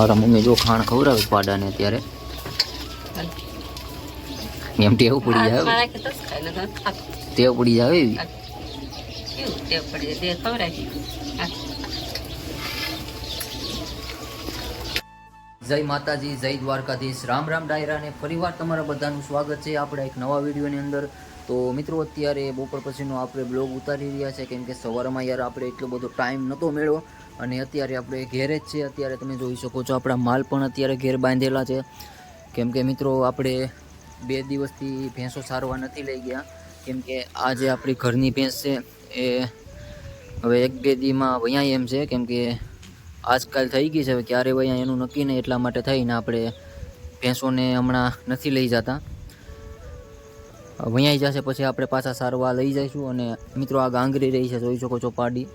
મારા મમ્મી જો ખાણ ખવડાવે પાડાને અત્યારે. એમ ટેવ પડી જાય. ટેવ પડી જાય એવી. ટેવ પડી જાય, જય માતાજી, જય દ્વારકાધીશ. રામ રામ ડાયરા ને ફરીવાર તમારા બધાનું સ્વાગત છે આપણે એક નવા વિડીયોની અંદર. તો મિત્રો, અત્યારે બપોર પછીનો આપણે બ્લોગ ઉતારી રહ્યા છે. કેમ કે સવારમાં યાર આપણે એટલો બધો ટાઈમ નહોતો મેળવો અને અત્યારે આપણે ઘેરે જ છે અત્યારે તમે જોઈ શકો છો આપણા માલ પણ અત્યારે ઘેર બાંધેલા છે. કેમ કે મિત્રો, આપણે બે દિવસથી ભેંસો સારવા નથી લઈ ગયા. કેમ કે આ જે આપણી ઘરની ભેંસ છે. એ હવે એક બે દીમાં વયા એમ છે. કેમ કે આજકાલ થઈ ગઈ છે. હવે ક્યારે વયા એનું નક્કી નહીં, એટલા માટે થઈને આપણે ભેંસોને હમણાં નથી લઈ જતા. વયાઈ જશે, પછી આપણે પાછા સારવા લઈ જઈશું અને મિત્રો આ ગાંગરી રહી છે, જોઈ શકો છો પાડી.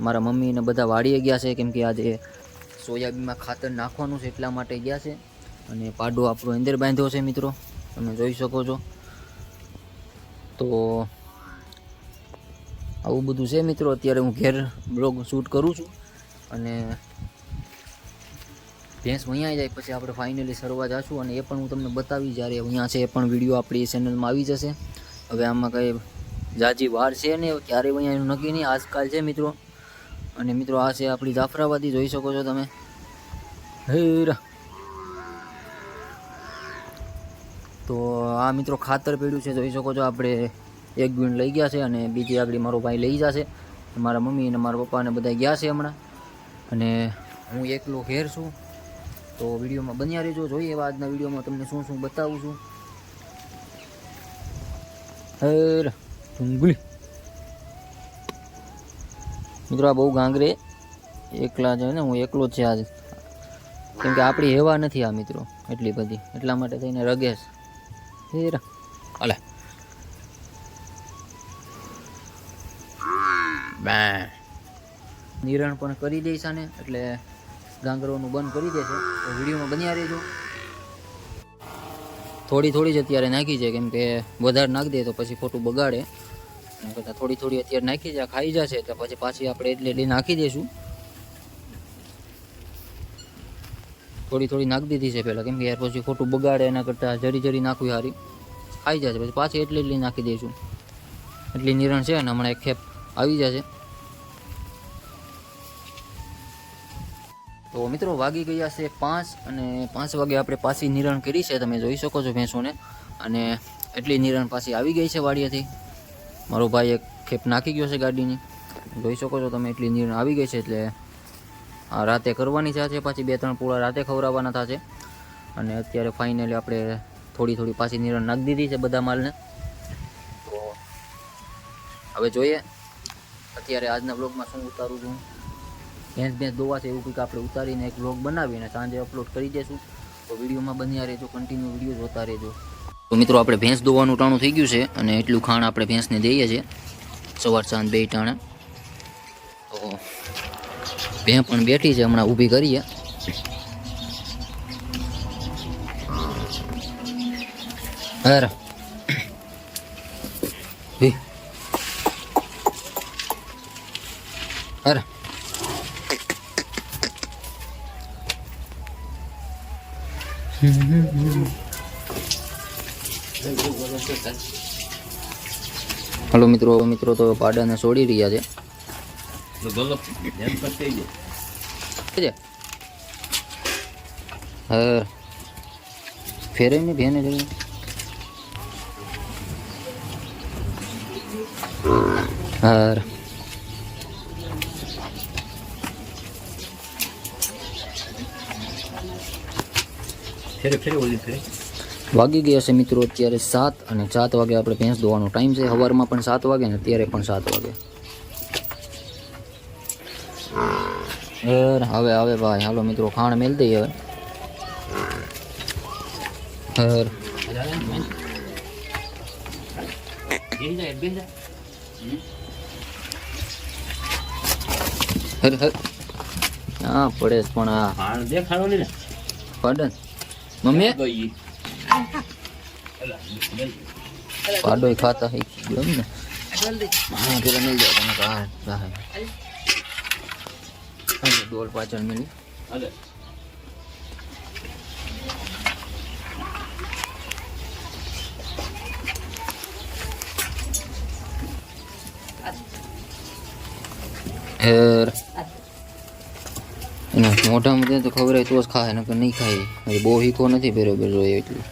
મારા મમ્મીને બધા વાડીએ ગયા છે, કેમ કે આજે સોયાબીનમાં ખાતર નાખવાનું છે, એટલા માટે ગયા છે. અને પાડો આપણો અંદર બાંધ્યો છે મિત્રો, તમે જોઈ શકો છો. તો આવું બધું છે મિત્રો, અત્યારે હું ઘેર બ્લોગ શૂટ કરું છું. અને ભેંસ અહીંયા જાય, પછી આપણે ફાઇનલી સરવા જાશું અને એ પણ હું તમને બતાવી જ્યારે અહીંયા છે એ પણ વીડિયો આપણી ચેનલમાં આવી જશે. હવે આમાં કંઈ જાજી વાર છે ને ક્યારે અહીંયા એનું નક્કી નહીં. આજકાલ છે મિત્રો. અને મિત્રો આ છે આપણી જાફરાબાદી, જોઈ શકો છો તમે. હેરા. તો આ મિત્રો ખાતર પીડ્યું છે, જોઈ શકો છો આપણે. એક ગુણ લઈ ગયા છે અને બીજી આગળ મારો ભાઈ લઈ જશે. મારા મમ્મી અને મારા પપ્પા અને બધા ગયા છે હમણાં. અને હું એકલો ઘેર છું. તો વિડીયોમાં બન્યા રહેજો. જોઈએ એવા આજના વિડીયોમાં તમને શું શું બતાવું છું. હર ડુંગળી મિત્રો, આ બહુ ગાંગરે એકલા છે ને, હું એકલો જ છે આજે. કેમ કે આપણી હેવા નથી આ મિત્રો, એટલી બધી. એટલા માટે થઈને રગેશ. હેર. અલે બે નિરણ પણ કરી દઈશ આને, એટલે ગાંગરોનું બંધ કરી દેશે. તો વિડીયોમાં બન્યા રહેજો. થોડી થોડી જ અત્યારે નાખી છે, કેમ કે વધારે નાખી દે તો પછી ખોટું બગાડે. એના કરતાં થોડી થોડી અત્યારે નાખી જાય ખાઈ જશે, તો પછી પાછી આપણે એટલે એટલી નાખી દઈશું થોડી થોડી નાખી દીધી છે પહેલાં, કેમ કે યાર પછી ખોટું બગાડે, એના કરતાં જરી જરી નાખવી સારી ખાઈ જશે, પછી પાછી એટલી એટલી નાખી દઈશું એટલી નિરણ છે અને હમણાં એક ખેપ આવી જશે. તો મિત્રો વાગી ગયા છે પાંચ અને પાંચ વાગે આપણે પાછી નિરણ કરી છે. તમે જોઈ શકો છો ભેંસોને. અને એટલી નિરણ પાછી આવી ગઈ છે વાડિયાથી મારો ભાઈ એક ખેપ નાખી ગયો છે ગાડીની. જોઈ શકો છો તમે એટલી નિરણ આવી ગઈ છે એટલે આ રાતે કરવાની છે પાછી બે ત્રણ પૂળા રાતે ખવડાવવાના થશે. અને અત્યારે ફાઇનલી આપણે થોડી થોડી પાછી નિરણ નાખી દીધી છે બધા માલને. તો હવે જોઈએ. અત્યારે આજના બ્લોગમાં શું ઉતારું છું. ભેંસ ભેંસ દોવા છે એવું કંઈક આપણે ઉતારીને એક બ્લોગ બનાવીને સાંજે અપલોડ કરી દઈશું તો વિડીયોમાં બન્યા રહેજો કન્ટિન્યુ વીડિયો જોતા રહેજો. તો મિત્રો, આપણે ભેંસ દોવાનું ટાણું થઈ ગયું છે અને એટલું ખાણ આપણે ભેંસને દઈએ છીએ. સવાર સાંજ બે ટાણે. તો ભેં પણ બેઠી છે, હમણાં ઊભી કરીએ. હર. હલો મિત્રો મિત્રો તો પાડાને છોડી રહ્યા છે. હર ફેરે ને ભેને જઈએ હર વાગી ગયા છે મિત્રો અત્યારે સાત અને સાત વાગે આપણે ભેંસ ધોવાનો ટાઈમ છે. સવારમાં પણ સાત વાગે ને અત્યારે પણ સાત વાગે. હવે હવે ભાઈ હાલો મિત્રો ખાણ મેલ દઈએ હવે. હા પડે પણ આ. દેખાડો ને. મમ્મી? પાડો ખાતા હી ગયો ને. હા પેલા નહીં જાવ તમે કાર સાહેબ ડોલ પાછળ મિલી. હેર એના મોઢામાં તો ખબર હોય તો જ ખાય નહીં ખાય. બહુ હીકો નથી બરોબર જોઈએ એટલું.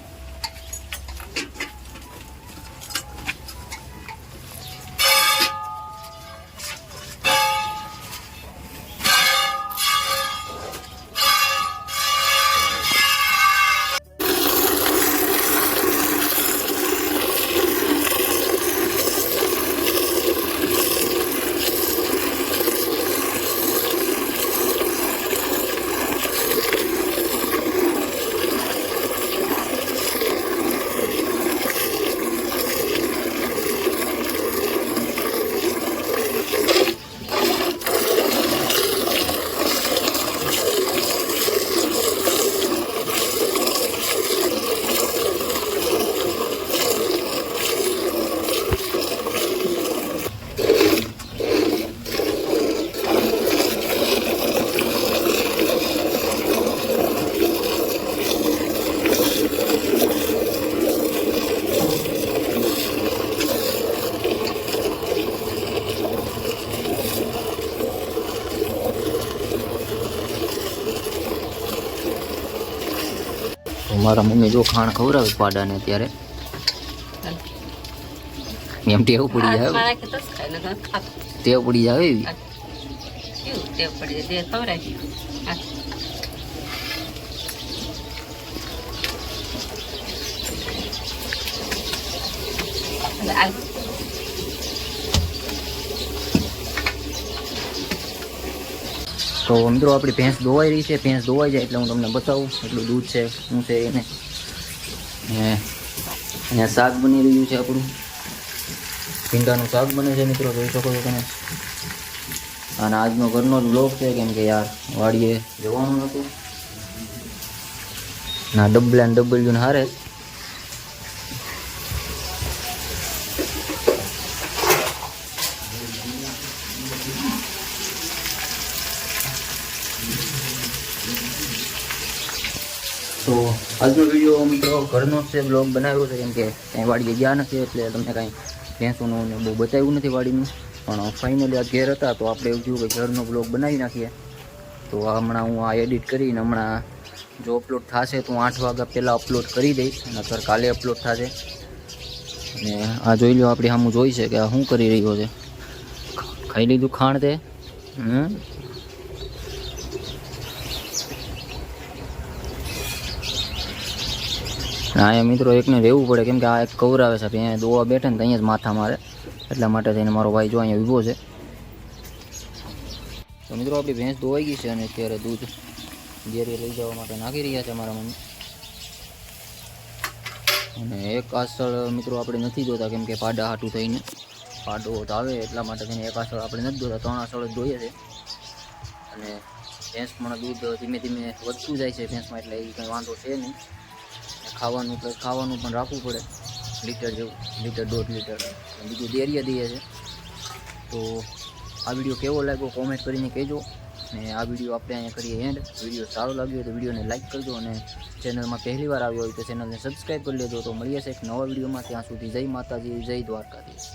મારા મમ્મી જો ખાણ ખવડાવે પાડાને ત્યારે. એમ ટેવ પડી જાય. ટેવ પડી જાય એવી કેવું ટેવ પડી જાય દે ખવડાવી હા. હવે આ તો મિત્રો આપણી ભેંસ દોવાઈ રહી છે, ભેંસ દોવાઈ જાય એટલે હું તમને બતાવું એટલું દૂધ છે, શું છે એને. અહીંયા શાક બની રહ્યું છે આપણું. ભીંડાનું શાક બને છે મિત્રો, જોઈ શકો છો તમે. અને આજનો ઘરનો જ બ્લોગ છે, કેમ કે યાર વાડીએ જવાનું હતું. ના ડબલ એન્ડ ડબલ્યુ ને હારે તો આજનો વીડિયો મિત્રો ઘરનો છે બ્લોગ બનાવ્યો છે, કેમ કે કાંઈ વાડીએ ગયા નથી એટલે તમને કાંઈ ભેંસોનું બહુ બતાવ્યું નથી વાડીનું. પણ ફાઇનલી આ ઘેર હતા, તો આપણે એવું થયું કે ઘરનો બ્લોગ બનાવી નાખીએ. તો હમણાં હું આ એડિટ કરીને હમણાં જો અપલોડ થશે તો હું આઠ વાગ્યા પહેલાં અપલોડ કરી દઈશ નકર કાલે અપલોડ થશે. અને આ જોઈ લો આપણે સામું જોઈ છે કે આ શું કરી રહ્યો છે. ખાઈ લીધું ખાણ તે? હમ? અહીંયા મિત્રો એકને રહેવું પડે. કેમ કે આ એક કવરાવે છે અહીંયા દોવા બેઠે ને તો અહીંયા જ માથા મારે. એટલા માટે થઈને મારો ભાઈ જો અહીંયા ઊભો છે. તો મિત્રો આપણી ભેંસ દોવાઈ ગઈ છે અને અત્યારે દૂધ ઘેરે લઈ જવા માટે નાખી રહ્યા છે મારા મમ્મી. અને એક આસળ મિત્રો આપણે નથી જોતા, કેમ કે પાડા હાટું થઈને પાડો આવે, એટલા માટે થઈને એક આસળ આપણે નથી જોતા. ત્રણ આસળ જ જોઈએ છે. અને ભેંસ પણ દૂધ ધીમે ધીમે વધતું જાય છે, ભેંસમાં એટલે એ કંઈ વાંધો છે નહીં. ખાવાનું પ્લસ ખાવાનું પણ રાખવું પડે. લીટર જેવું, લીટર દોઢ લીટર. બીજું ડેરીએ દઈએ છે. તો આ વીડિયો કેવો લાગ્યો કોમેન્ટ કરીને કહેજો. અને આ વીડિયો આપણે અહીંયા કરીએ એન્ડ વીડિયો સારો લાગ્યો હોય તો વિડીયોને લાઇક કરજો અને ચેનલમાં પહેલી વાર આવ્યો હોય તો ચેનલને સબસ્ક્રાઈબ કરી લેજો. તો મળીએ છે એક નવા વિડીયોમાં. ત્યાં સુધી જય માતાજી, જય દ્વારકાધીશ.